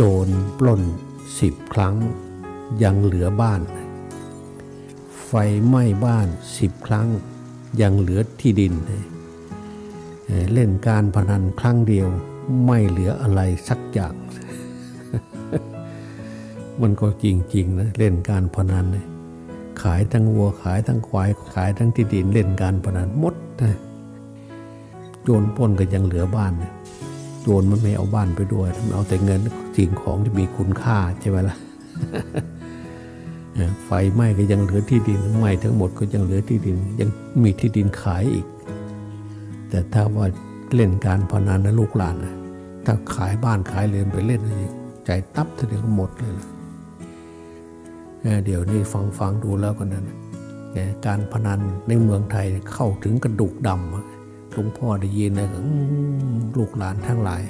โจรปล้นสิบครั้ง ยังเหลือบ้าน ไฟไหม้บ้านสิบครั้ง ยังเหลือที่ดิน เล่นการพนันครั้งเดียวไม่เหลืออะไรสักอย่าง มันก็จริงๆนะเล่นการพนันเนี่ยขายทั้งวัวขายทั้งควายขายทั้งที่ดินเล่นการพนันหมดนะโจรปล้นก็ยังเหลือบ้านเนี่ย โจรมันไม่เอาบ้านไปด้วยมันเอาแต่เงินสิ่งของที่มีคุณค่าใช่ไหมล่ะไฟไหม้ก็ยังเหลือที่ดินไหม้ทั้งหมดก็ยังเหลือที่ดิน ยังมีที่ดินขายอีก แต่ถ้าว่าเล่นการพนันนะลูกหลานนะถ้าขายบ้านขายเรือนไปเล่นใจตับทีเดียวก็หมดเลยนะเดี๋ยวนี้ฟังฟังดูแล้วกันนะเนี่ยการพนันในเมืองไทยเข้าถึงกระดูกดำอะ หลวงพ่อได้ยินนะก็อืมลูกหลานทั้งหลาย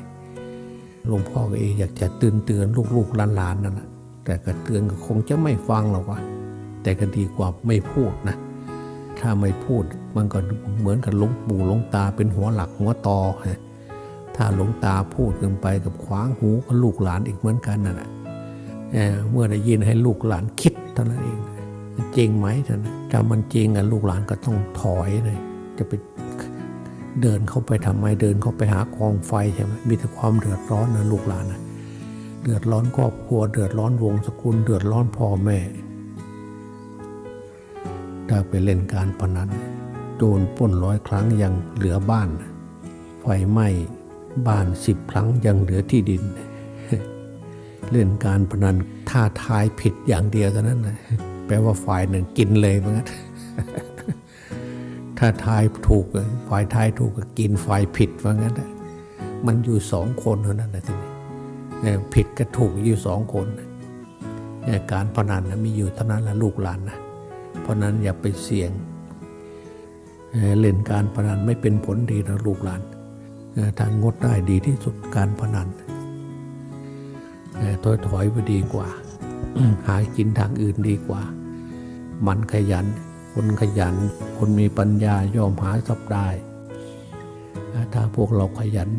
หลวงพ่อก็เองอยากจะเตือนเตือนลูกลูกหลานหลานนั่นนะแต่ก็เตือนก็คงจะไม่ฟังหรอกว่าแต่ก็ดีกว่าไม่พูดนะ ถ้าไม่พูดมันก็เหมือนกับหลงปู่หลงตาเป็นหัวหลักหัวตอฮะถ้าหลงตาพูดเกินไปกับขวางหูก็ลูกหลานอีกเหมือนกันนั่นแหละเอ่อเมื่อได้ยินให้ลูกหลานคิดเท่านั้นเองจริงไหมท่านถ้ามันจริงอะลูกหลานก็ต้องถอยเลย จะไป เดินเข้าไปทำไมเดินเข้าไปหากองไฟใช่ไหมมีแต่ความเดือดร้อนนะลูกหลานนะเดือดร้อนครอบครัวเดือดร้อนวงศกุลเดือดร้อนพ่อแม่ถ้าไปเล่นการพนันโดนป้นร้อยครั้งยังเหลือบ้าน ไฟไหม้บ้านสิบครั้งยังเหลือที่ดิน เล่นการพนันถ้าทายผิดอย่างเดียวเท่านั้นนะแปลว่าฝ่ายหนึ่งกินเลยเหมือนกัน ถ้าทายถูกฝ่ายทายถูกก็กินฝ่ายผิดว่างั้นนะมันอยู่สองคนเท่านั้นนะทีนี้เอ่อผิดกับถูกอยู่สองคนการพนันนะมีอยู่เท่านั้นละลูกหลานนะเพราะนั้นอย่าไปเสี่ยงเล่นการพนันไม่เป็นผลดีนะลูกหลานทางงดได้ดีที่สุดการพนันถอยถอยไปดีกว่า หากินทางอื่นดีกว่า มันขยัน คนขยัน คนมีปัญญายอมหาทรัพย์ได้ ถ้าพวกเราขยัน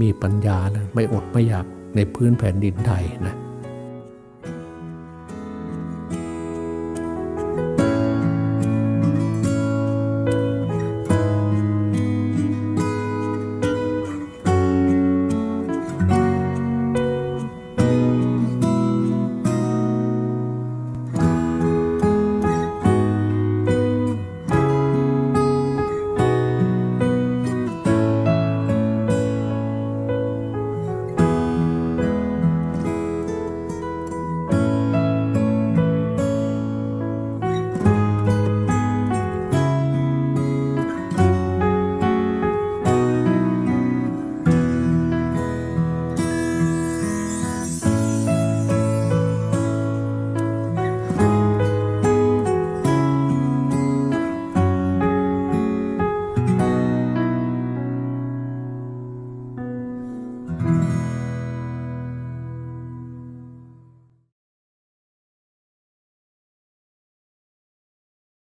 มีปัญญานะไม่อดไม่อยากในพื้นแผ่นดินไทยนะ